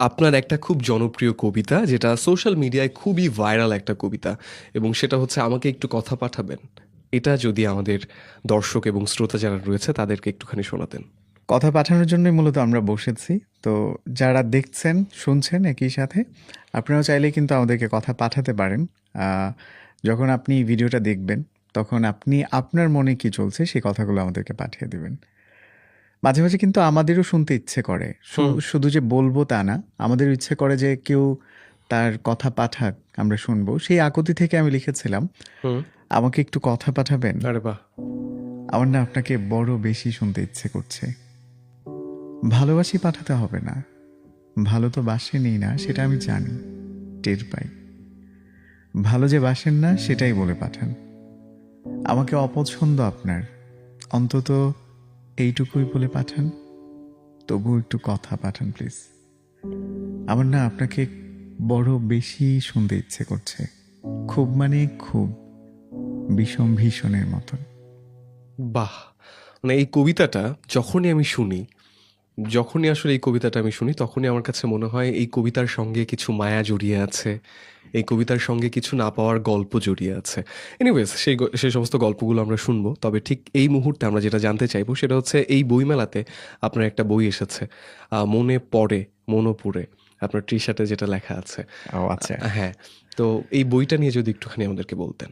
আপনার একটা খুব জনপ্রিয় কবিতা, যেটা সোশ্যাল মিডিয়ায় খুবই ভাইরাল একটা কবিতা, এবং সেটা হচ্ছে আমাকে একটু কথা পাঠাবেন। এটা যদি আমাদের দর্শক এবং শ্রোতা যারা রয়েছে, তাদেরকে একটুখানি শোনাতেন। কথা পাঠানোর জন্যই মূলত আমরা বসেছি। তো যারা দেখছেন, শুনছেন একই সাথে, আপনারাও চাইলে কিন্তু আমাদেরকে কথা পাঠাতে পারেন। যখন আপনি ভিডিওটা দেখবেন, তখন আপনি আপনার মনে কি চলছে, সেই কথাগুলো আমাদেরকে পাঠিয়ে দিবেন। মাঝে মাঝে কিন্তু আমাদেরও শুনতে ইচ্ছে করে। শুধু যে বলব তা না আমাদের ইচ্ছে করে যে কেউ তার কথা পাঠাক আমরা শুনব। সেই আকুতি থেকে আমি লিখেছিলাম আমাকে একটু কথা পাঠাবেন? আরে বাহ। আমার না আপনাকে বড় বেশি শুনতে ইচ্ছে করছে। ভালোবাসি পাঠাতে হবে না। ভালো তো বাসেনই না সেটা আমি জানি টের পাই। ভালো যে বাসেন না সেটাই বলে পাঠান। আমাকে অপছন্দ আপনার। অন্তত এইটুকুই বলে পাঠান। তবু একটু কথা পাঠান, প্লিজ। আমার না আপনাকে বড় বেশি শুনতে ইচ্ছে করছে। খুব মানে খুব, বিষম ভীষণের মতন। বাহ! মানে এই কবিতাটা যখনই আমি শুনি, যখনই আসলে এই কবিতাটা আমি শুনি, তখনই আমার কাছে মনে হয় এই কবিতার সঙ্গে কিছু মায়া জড়িয়ে আছে। এই কবিতার সঙ্গে কিছু না পাওয়ার গল্প জড়িয়ে আছে। এনিওয়েজ সেই সেই সমস্ত গল্পগুলো আমরা শুনব তবে ঠিক এই মুহূর্তে আমরা যেটা জানতে চাইব সেটা হচ্ছে এই বইমেলাতে আপনার একটা বই এসেছে মনে পড়ে মনোপুরে আপনার টি শার্টে যেটা লেখা আছে। ও আচ্ছা। হ্যাঁ তো এই বইটা নিয়ে যদি একটুখানি আমাদেরকে বলতেন।